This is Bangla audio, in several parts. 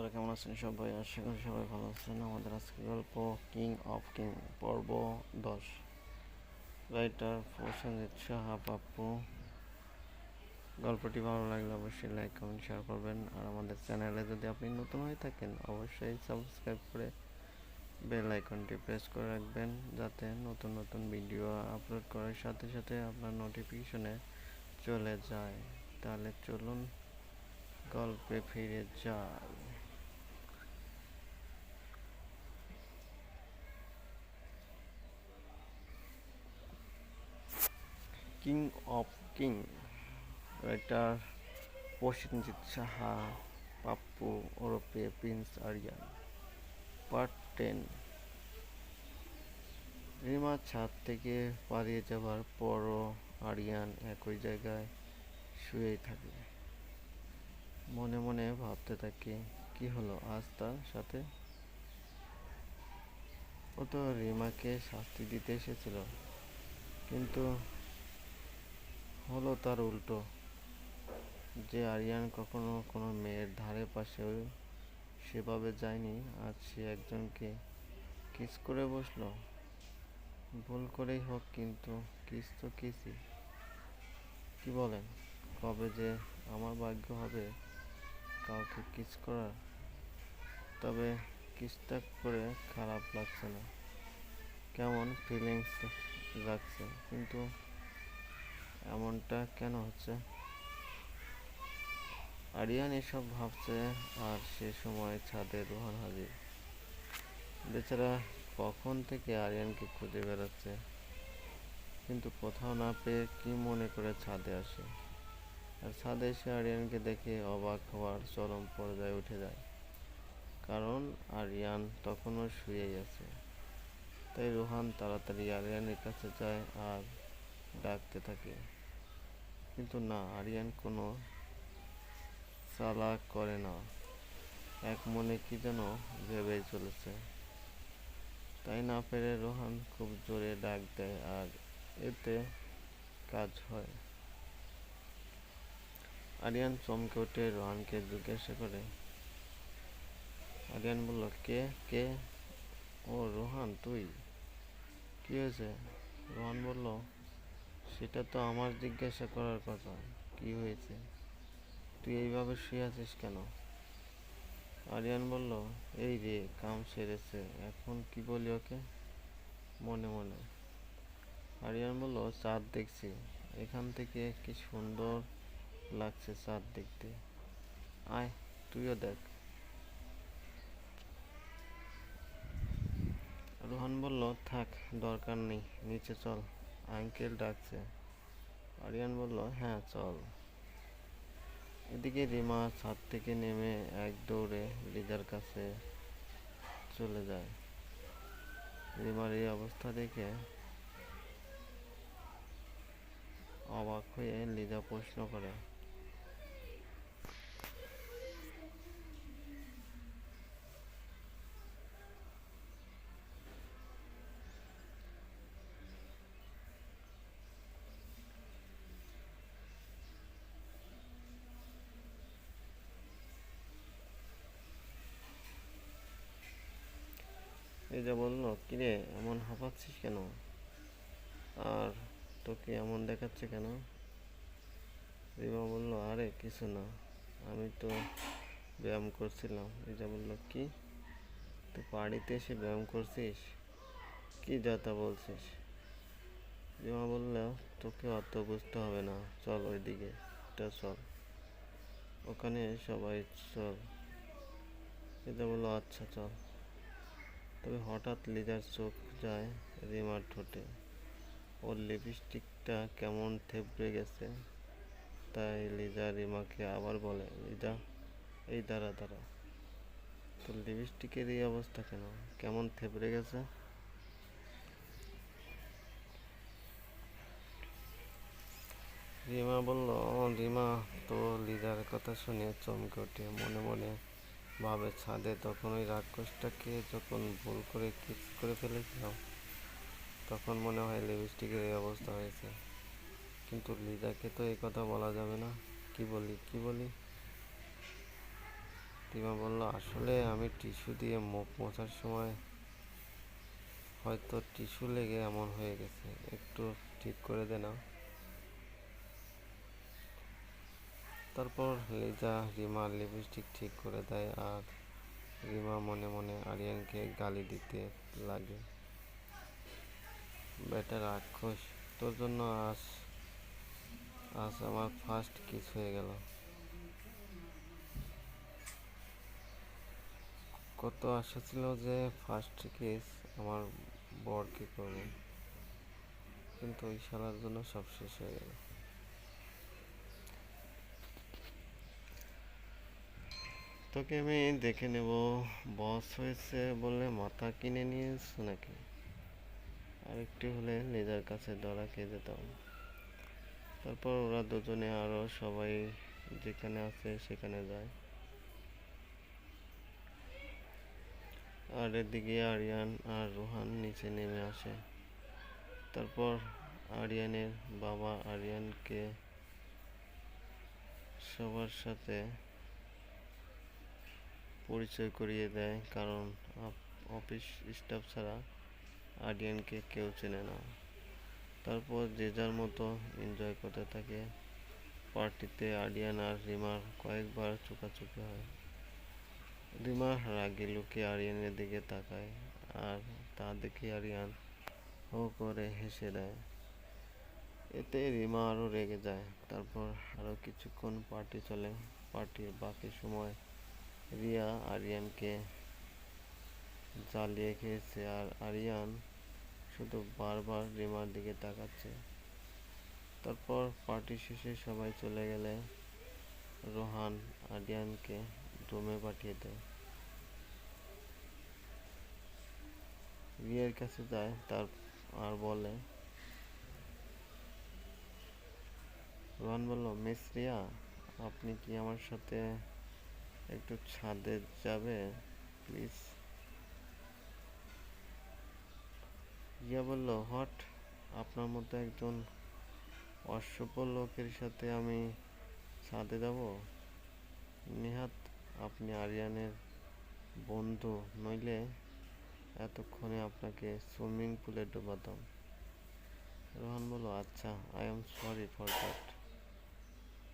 বন্ধুরা, কেমন আছেন সবাই? আশা করি সবাই ভালো আছেন। আমাদের আজকে গল্প কিং অফ কিং পর্ব দশ। রাইটার প্রসেনজিৎ সাহা পাপ্পু গল্পটি ভালো লাগলে অবশ্যই লাইক কমেন্ট শেয়ার করবেন। আর আমাদের চ্যানেলে যদি আপনি নতুন হয়ে থাকেন, অবশ্যই সাবস্ক্রাইব করে বেল আইকনটি প্রেস করে রাখবেন, যাতে নতুন নতুন ভিডিও আপলোড করার সাথে সাথে আপনার নোটিফিকেশনে চলে যায়। তাহলে চলুন গল্পে ফিরে যাই। King of king. Writer Prosenjit Saha, Pappu, ওরফে prince Aryan. Part ten Rima ছাদ থেকে পালিয়ে যাবার পরও আরিয়ান একই জায়গায় শুয়েই থাকে। মনে মনে ভাবতে থাকে, কি হলো আজ তার সাথে? ও তো রিমাকে শাস্তি দিতে এসেছিল। কিন্তু হলো তার উল্টো। যে আরিয়ান কখনো কোনো মেয়ের ধারে পাশেও সেভাবে যায়নি, আজ সে একজনকে কিস করে বসল। ভুল করেই হোক, কিন্তু কিস তো কিসই। কি বলেন, কবে যে আমার ভাগ্য হবে কাউকে কিস করার? তবে কিসটা করে খারাপ লাগছে না। কেমন ফিলিংস লাগছে, কিন্তু এমনটা কেন হচ্ছে? আরিয়ান এসব ভাবছে, আর সে সময় ছাদে রোহান হাজির। বেচারা কখন থেকে আরিয়ানকে খুঁজে বেড়াচ্ছে? কিন্তু কোথাও না পেয়ে কি মনে করে ছাদে আসে? আর ছাদে এসে আরিয়ানকে দেখে অবাক হওয়ার চরম পর্যায়ে উঠে যায়। কারণ আরিয়ান তখনও শুয়েই আছে। তাই রোহান তাড়াতাড়ি আরিয়ানের কাছে যায় আর ডাকতে থাকে। কিন্তু না, আরিয়ান কোনো চালাক করে না। এক মনে কি যেন ভেবেই চলেছে। তাই না পেরে রোহান খুব জোরে ডাক দেয় আর এতে কাজ হয়। আরিয়ান চমকে উঠে রোহানকে জিজ্ঞাসা করে, আরিয়ান বলল, কে? কে? ও রোহান, তুই? কি হয়েছে? রোহান বলল সেটা তো আমার জিজ্ঞাসা করার কথা। কি হয়েছে? তুই এইভাবে শুয়ে আছিস কেন? আরিয়ান বলল, এই রে, কাম সেরেছে। এখন কি বলি ওকে? মনে মনে। আরিয়ান বলল, চাঁদ দেখছি। এখান থেকে কি সুন্দর লাগছে চাঁদ দেখতে। আয়, তুইও দেখ। রোহান বলল, থাক, দরকার নেই, নিচে চল। আঙ্কেল ডাকছে। আরিয়ান বলল হ্যাঁ চল। এদিকে রিমা ছাদ থেকে নেমে এক দৌড়ে লিজার কাছে চলে যায়। রিমার এই অবস্থা দেখে অবাক হয়ে লিজা প্রশ্ন করে লিজা বলল, কিরে, এমন হাঁপাচ্ছিস কেন? আর তোকে এমন দেখাচ্ছে কেন? রিমা বলল, আরে, কিছু না। আমি তো ব্যায়াম করছিলাম। লিজা বলল, কি? তুই বাড়িতে এসে ব্যায়াম করছিস? কি যাতা বলছিস? রিমা বলল, তোকে অত বুঝতে হবে না। চল ওইদিকে, এটা চল। ওখানে সবাই চল। লিজা বলল আচ্ছা চল। তবে হঠাৎ লিজার চোখ যায় রিমার ঠোঁটে। ওর লিপস্টিকটা কেমন থেবড়ে গেছে, তাই লিজা রিমাকে আবার বলে, লিজা, এই দাঁড়া দাঁড়া। তোর লিপস্টিকের এই অবস্থা কেন? কেমন থেবড়ে গেছে? রিমা বলল রিমা তো লিজার কথা শুনে চমকে ওঠে মনে মনে ভাবে ছাদে তখন ওই রাক্ষসটাকে যখন ভুল করে কিস করে ফেলেছিলাম, তখন মনে হয় লিপস্টিকের এই অবস্থা হয়েছে। কিন্তু লিজাকে তো এই কথা বলা যাবে না। কি বলি কি বলি? রিমা বলল, আসলে আমি টিস্যু দিয়ে মুখ মোছার সময় হয়তো টিস্যু লেগে এমন হয়ে গেছে। একটু ঠিক করে দে না। তারপর লিজা, রিমা, লিপস্টিক ঠিক করে দেয় আর রিমা মনে মনে আরিয়ানকে গালি দিতে লাগে। বেটা রাক্ষস, তোর জন্য আজ আজ আমার ফার্স্ট কিস হয়ে গেল। কত আশা ছিল যে ফার্স্ট কিস আমার বরকে করব। কিন্তু ওই শালার জন্য সব শেষ হয়ে গেল। তোকে আমি দেখে নেব। বস হয়েছে বলে মাথা কিনে নিয়েছো নাকি? আর একটু হলে লেজার কাছে ধরা খেয়ে যেতাম। তারপর ওরা দুজনে আরও সবাই যেখানে আছে সেখানে যায়। আর এদিকে আরিয়ান আর রোহান নিচে নেমে আসে। তারপর আরিয়ানের বাবা আরিয়ানকে সবার সাথে পরিচয় করিয়ে দেয়, কারণ অফিস স্টাফ ছাড়া আরিয়ানকে কেউ চেনে না। তারপর যে যার মতো এনজয় করতে থাকে। পার্টিতে আরিয়ান আর রিমার কয়েকবার চোকাচুকি হয়। রিমা রাগে লুকিয়ে আরিয়ানের দিকে তাকায়, আর তা দেখে আরিয়ান হো করে হেসে দেয়। এতে রিমা আরও রেগে যায়। তারপর আরও কিছুক্ষণ পার্টি চলে। পার্টির বাকি সময় রিয়া, আরিয়ানকে জ্বালিয়ে খেয়েছে আর আরিয়ান শুধু বারবার রিমার দিকে তাকাচ্ছে। তারপর পার্টি শেষে সবাই চলে গেলে রোহান আরিয়ানকে রুমে পাঠিয়ে দেয়। রিয়ার কাছে যায়, তার আর বলে, রোহান বলল, মিস রিয়া, আপনি কি আমার সাথে একটু ছাদে যাবে প্লিজ রিয়া বলল, হট, আপনার মতো একজন অসভ্য লোকের সাথে আমি ছাদে যাব? নেহাত, আপনি আরিয়ানের বন্ধু, নইলে এতক্ষণে আপনাকে সুইমিং পুলে ডোবাতাম। রোহান বলল আচ্ছা I am sorry for that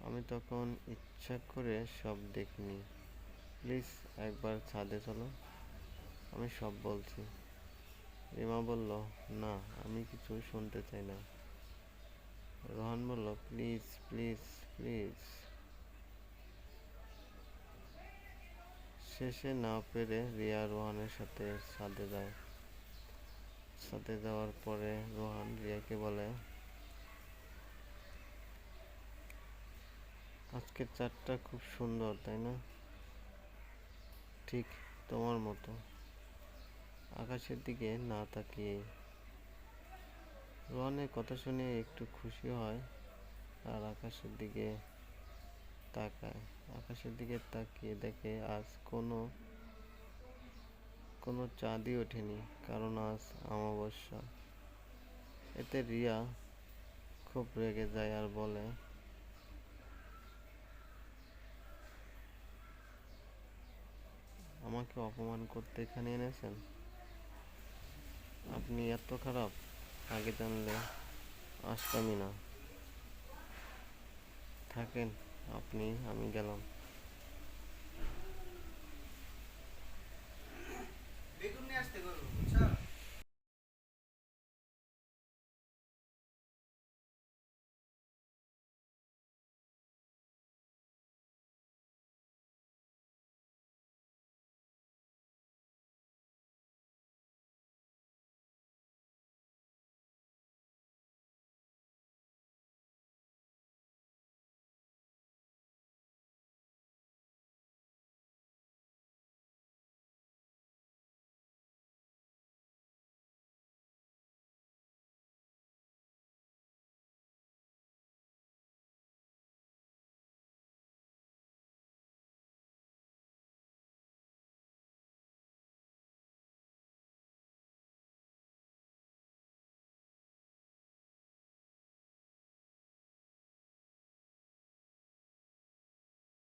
আমি তখন ইচ্ছা করে সব দেখিনি প্লিজ একবার ছাদে চলো। আমি সব বলছি। রিমা বলল, না, আমি কিছু শুনতে চাই না। রোহান বলল, প্লিজ প্লিজ প্লিজ। শেষে না পেরে রিয়া রোহানের সাথে ছাদে যায়। ছাদে যাওয়ার পরে রোহান রিয়াকে বলে আজকের চাঁদটা খুব সুন্দর, তাই না? ঠিক তোমার মতো। আকাশের দিকে না তাকিয়ে রোহানের কথা শুনে একটু খুশি হয় আর আকাশের দিকে তাকায়। আকাশের দিকে তাকিয়ে দেখে আজ কোনো কোনো চাঁদই ওঠেনি, কারণ আজ অমাবস্যা। এতে রিয়া খুব রেগে যায় আর বলে আমাকে অপমান করতে এখানে এনেছেন? আপনি এত খারাপ, আগে জানলে আসতামই না। থাকেন, আপনি, আমি গেলাম।